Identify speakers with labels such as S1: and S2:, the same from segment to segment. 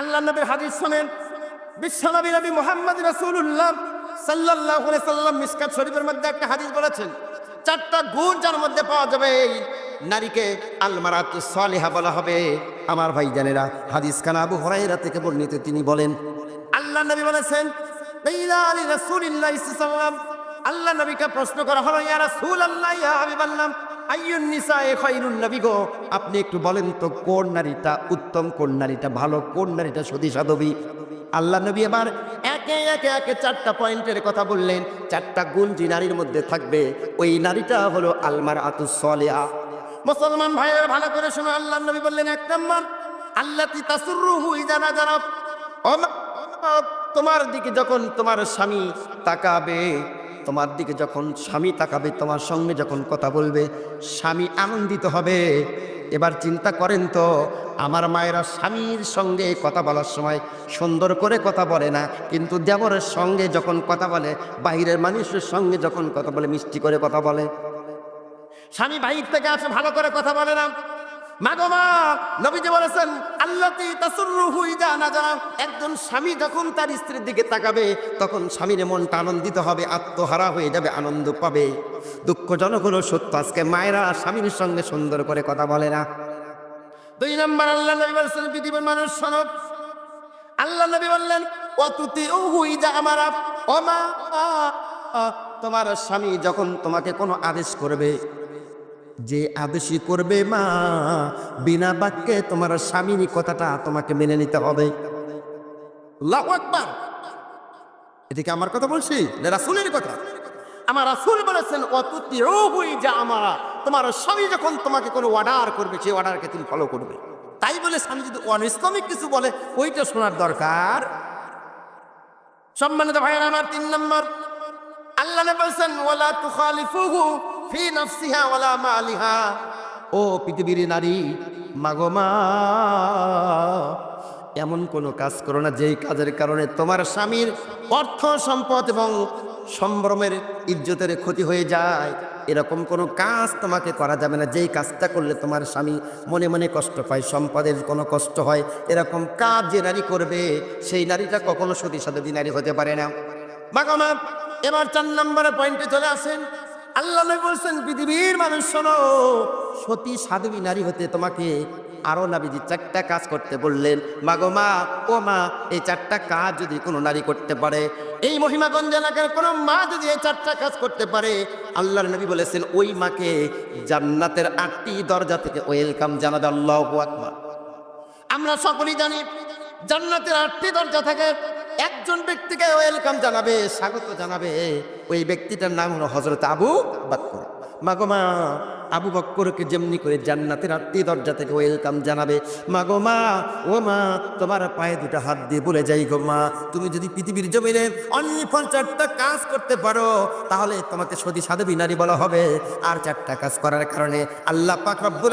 S1: আল্লাহ নবীর হাদিস শোনেন। বিশ্বনবী নবী মোহাম্মদ রাসূলুল্লাহ সাল্লাল্লাহু আলাইহি সাল্লাম মিসকাত শরীফের মধ্যে একটা হাদিস বলেছেন, চারটা গুণ যার মধ্যে পাওয়া যাবে, নারীকে আলমারাত সালিহা বলা হবে। আমার ভাই জানেরা হাদিস খান আবু হুরায়রা থেকে বর্ণিত তিনি বলেন, আল্লাহ নবী বলেছেন আলী সাল্লাল্লাহু আল্লাহ নবীকে প্রশ্ন করা হলো, ইয়া রাসূলুল্লাহ, ইয়া হাবিবাল্লাহ। আইয়ুন নিসায়ে খায়রুন নবী গো। আপনি একটু বলেন তো, কোন নারীটা উত্তম, কোন নারীটা ভালো, কোন নারীটা সতী সাধবী আল্লাহ নবী এবার একে একে একে চারটা পয়েন্টের কথা বললেন। চারটা গুণ যে নারীর মধ্যে থাকবে, ওই নারীটা হলো আলমার আতুস সলিয়া মুসলমান ভাইয়ের, ভালো করে শুনো, আল্লাহ নবী বললেন এক নম্বর আল্লাহ তাসুরুহু জানা মা- তোমার দিকে যখন তোমার স্বামী তাকাবে তোমার দিকে যখন স্বামী তাকাবে, তোমার সঙ্গে যখন কথা বলবে, স্বামী আনন্দিত হবে। এবার চিন্তা করেন তো, আমার মায়েরা স্বামীর সঙ্গে কথা বলার সময় সুন্দর করে কথা বলে না, কিন্তু দেবরের সঙ্গে যখন কথা বলে বাইরের মানুষের সঙ্গে যখন কথা বলে, মিষ্টি করে কথা বলে। স্বামী বাহির থেকে আসে, ভালো করে কথা বলে না। মাগো মা, নবীজি বলেছেন, আল্লাতি তাসুররুহু ইদা নাজারা একজন স্বামী যখন তার স্ত্রীর দিকে তাকাবে, তখন স্বামীর মনটা আনন্দিত হবে, আত্মহারা হয়ে যাবে, আনন্দ পাবে। দুঃখজনক হলো সত্য, আজকে মায়েরা স্বামীর সঙ্গে সুন্দর করে কথা বলে না। দুই নম্বর, আল্লাহ নবী বলেছেন, পৃথিবীর মানুষ শোনক আল্লাহ নবী বললেন অতুতি ইদা আমারা। ওমা তোমার স্বামী যখন তোমাকে কোনো আদেশ করবে যে আদেশই করবে মা, বিনা বাক্যে তোমার স্বামীর কথাটা তোমাকে মেনে নিতে হবে। এদিকে আমার কথা বলছি রাসূলের কথা? আমার রাসূল বলেছেন অতুতি যা আমার তোমার স্বামী যখন তোমাকে কোনো অর্ডার করবে, সেই অর্ডারকে তুমি ফলো করবে। তাই বলে স্বামী যদি অনিসলামিক কিছু বলে, ওইটা শোনার দরকার। সম্মানিত ভাইয়ের, আমার তিন নম্বর। আল্লাহ বলছেন, ওয়ালা তুখালিফুহু ফি নাফসিহা ওয়ালা মালিহা। ও পৃথিবীর নারী, মাগো মা, এমন কোনো কাজ করো না যেই কাজের কারণে তোমার স্বামীর অর্থ সম্পদ এবং সম্ভ্রমের ইজ্জতের ক্ষতি হয়ে যায়। এরকম কোনো কাজ তোমাকে করা যাবে না। যেই কাজটা করলে তোমার স্বামী মনে মনে কষ্ট পায়, সম্পদের কোনো কষ্ট হয়, এরকম কাজ যে নারী করবে, সেই নারীটা কখনো সতী সাধবী নারী হতে পারে না। বাগামা এবার চার নম্বরে পয়েন্টে চলে আসেন। আল্লাহ বলছেন, পৃথিবীর মানুষ, শোনো, সতী সাধবী নারী হতে তোমাকে আরও নাবিজি চারটা কাজ করতে বললেন। মাগো মা, ও মা, এই চারটা কাজ যদি কোনো নারী করতে পারে, এই মহিমাগঞ্জ এলাকার কোনো মা যদি এই চারটা কাজ করতে পারে, আল্লাহর নবী বলেছেন, ওই মাকে জান্নাতের আটটি দরজা থেকে ওয়েলকাম জানাবে আল্লাহ আকবার। আমরা সকলেই জানি, জান্নাতের আটটি দরজা থাকে একজন ব্যক্তিকে ওয়েলকাম জানাবে, স্বাগত জানাবে। ওই ব্যক্তিটার নাম হলো হজরত আবু বাদ মাগো মা আবু বক্করকে যেমনি করে জান্নাতের আটটি দরজা থেকে ওয়েলকাম জানাবে। মা গো মা, ও মা, তোমার পায়ে দুটো হাত দিয়ে বলে যাই গো মা, তুমি যদি পৃথিবীর জমিনে অন্য চারটা কাজ করতে পারো, তাহলে তোমাকে সতী সাধবী নারী বলা হবে। আর চারটা কাজ করার কারণে আল্লাহ পাক রব্বুল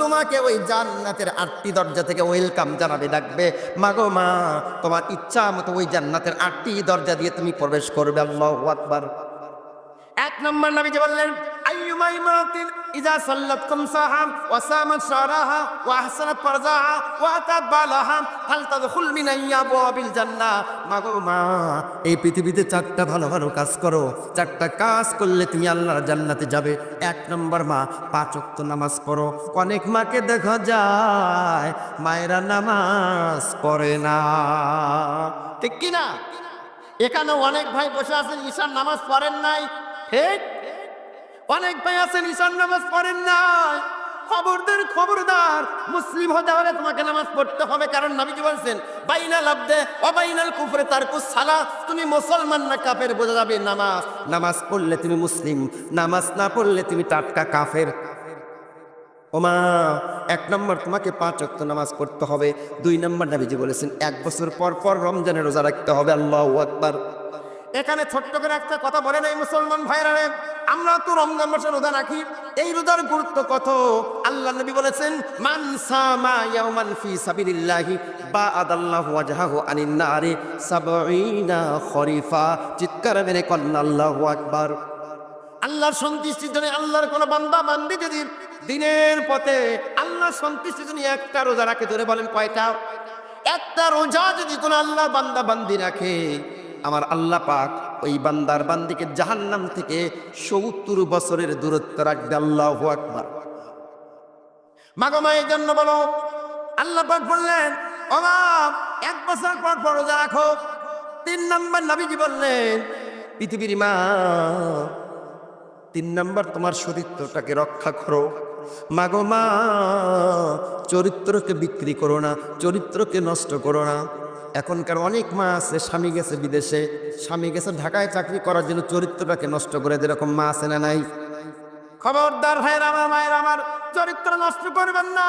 S1: তোমাকে ওই জান্নাতের আটটি দরজা থেকে ওয়েলকাম জানাবে, ডাকবে, মা গো মা, তোমার ইচ্ছা মতো ওই জান্নাতের আটটি দরজা দিয়ে তুমি প্রবেশ করবে, আল্লাহু আকবার। এক নম্বর নবী যে বললেন ইজা সাল্লাত খামসাহা ওয়া সামাত শারাহা ওয়া আহসানাত ফারজাহা ওয়া আতাত বালাহা ফাল তাদখুল মিন আবওয়াবিল জান্নাহ মাগো মা, এই পৃথিবীতে চারটা ভালো ভালো কাজ করো। চারটা কাজ করলে তুমি আল্লাহর জান্নাতে যাবে। এক নম্বর মা, পাঁচ নামাজ পড়ো। অনেক মাকে দেখা যায়, মায়েরা নামাজ পড়ে না। ঠিক কিনা? এখানে অনেক ভাই বসে আছেন, ঈশান নামাজ পড়েন নাই। ঠিক অনেক ভাই আছেন, ঈশান নামাজ পড়েন নাই। খবরদার খবরদার। মুসলিম হতে হলে তোমাকে নামাজ পড়তে হবে, কারণ নবীজি বলছেন, বাইনাল আবদে অবাইনাল কুফরে তার সালা। তুমি মুসলমান না কাফের, বোঝা যাবে নামাজ। নামাজ পড়লে তুমি মুসলিম, নামাজ না পড়লে তুমি টাটকা কাফের। ওমা, এক নম্বর তোমাকে পাঁচ অক্ত নামাজ পড়তে হবে। দুই নম্বর নাবিজি বলেছেন, এক বছর পর পর রমজানের রোজা রাখতে হবে। আল্লাহ আকবার। এখানে ছোট্ট করে একটা কথা বলে নাই মুসলমান ভাইরা আমরা তো রমজান মাসে রোজা রাখি। এই রোজার গুরুত্ব কত? আল্লাহ নবী বলেছেন, মান সামা ইয়াওমান ফি সাবিলিল্লাহি বা আদাল্লাহু ওয়াজহাহু আনিন নারি সাবঈনা খরিফা। চিৎকার মেরে কন্না আল্লাহু আকবার। আল্লাহর সন্তুষ্টির জন্য আল্লাহর কোন বান্দা বান্দি যদি দিনের পথে আল্লাহর সন্তুষ্টির জন্য একটা রোজা রাখে ধরে বলেন কয়টা? একটা রোজা যদি কোন আল্লাহ বান্দা বান্দি রাখে, আমার আল্লাহ পাক ওই বান্দার বান্দিকে জাহান্নাম থেকে সত্তর বছরের দূরত্ব রাখবে, আল্লাহ আকবার। মাগো এই জন্য বলো, আল্লাহ বললেন মা, এক বছর পর পর রোজা রাখো। তিন নম্বর নবীজি বললেন, পৃথিবীর মা, তিন নম্বর তোমার চরিত্রটাকে রক্ষা করো। মাগো মা, চরিত্রকে বিক্রি করো না, চরিত্রকে নষ্ট করো না। এখনকার অনেক মা আছে, স্বামী গেছে বিদেশে, স্বামী গেছে ঢাকায় চাকরি করার জন্য চরিত্রটাকে নষ্ট করে যেরকম মা আছে না নাই? খবরদার ভাইয়ের, আমার মায়ের, আমার চরিত্র নষ্ট করবেন না।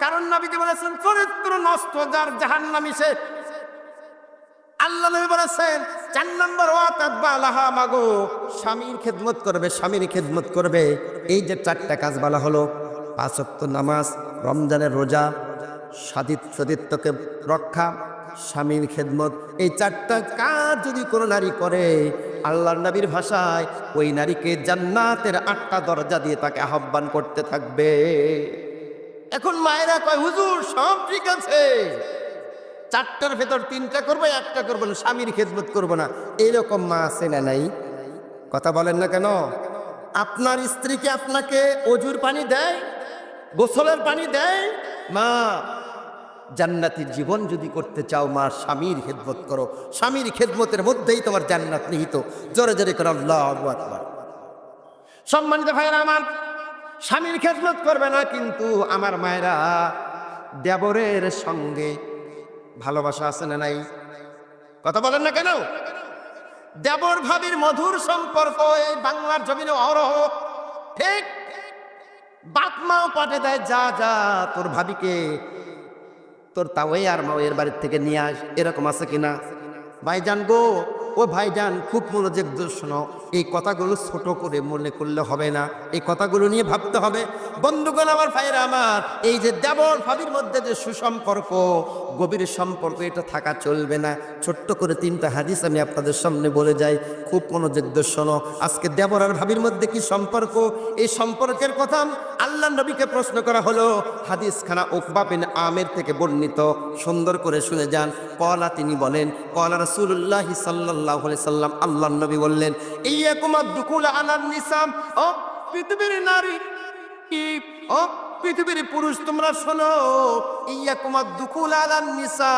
S1: কারণ নবীজি বলেছেন, চরিত্র নষ্ট যার জাহান্নামী সে। আল্লাহ নবী বলেছেন, চার নম্বর ওয়াতাদবা লাহা মাগো। স্বামীর খেদমত করবে, স্বামীর খেদমত করবে। এই যে চারটা কাজ বলা হলো, পাঁচ নামাজ, রমজানের রোজা, সাদিত সদিত্বকে রক্ষা স্বামীর খেদমত। এই চারটা কাজ যদি কোনো নারী করে, আল্লাহর নবীর ভাষায় ওই নারীকে জান্নাতের আটটা দরজা দিয়ে তাকে আহ্বান করতে থাকবে। এখন মায়েরা কয়, হুজুর, সব ঠিক আছে। চারটার ভেতর তিনটা করব, একটা করব না, স্বামীর খেদমত করব না। এরকম মা আছে না নাই? কথা বলেন না কেন? আপনার স্ত্রীকে আপনাকে অজুর পানি দেয়? গোসলের পানি দেয়? মা জান্নাতির জীবন যদি করতে চাও, মা, স্বামীর খেদমত করো। স্বামীর খেদমতের মধ্যেই তোমার জান্নাত নিহিত। জোরে জোরে করো সম্মানিত ভাইরা আমার, স্বামীর খেদমত করবে না, কিন্তু আমার মায়েরা দেবরের সঙ্গে ভালোবাসা আছে না নাই? কথা বলেন না কেন? দেবর ভাবির মধুর সম্পর্ক, এই বাংলার জমিনে অরহ। ঠিক বাপ মাও পাঠে দেয়, যা যা, তোর ভাবিকে তোর তাওয়ে আর মা এর বাড়ির থেকে নিয়ে আস, এরকম আছে কিনা? ভাইজান গো, ও ভাইজান, খুব মনোযোগ শোনো। এই কথাগুলো ছোট করে মনে করলে হবে না। এই কথাগুলো নিয়ে ভাবতে হবে, বন্ধুগণ আমার ভাইয়েরা আমার, এই যে দেবর ভাবির মধ্যে যে সুসম্পর্ক, গভীর সম্পর্ক, এটা থাকা চলবে না। ছোট্ট করে তিনটা হাদিস আমি আপনাদের সামনে বলে যাই। খুব মনোযোগ শোনো। আজকে দেবর আর ভাবির মধ্যে কি সম্পর্ক? এই সম্পর্কের কথা আল্লাহ নবীকে প্রশ্ন করা হলো। হাদিস খানা উকবা বিন আমের থেকে বর্ণিত। সুন্দর করে শুনে যান। কলা তিনি বলেন, কলা রাসূলুল্লাহ সাল্লাল্লাহু আলাইহি সাল্লাম আল্লাহ নবী বললেন ইয়াকুমাদ দুকুল আলান নিসাম, ও পৃথিবীর নারী কি? ও পৃথিবীর পুরুষ তোমরা শোনো ইয়াকুমাদ দুকুল আলান নিসা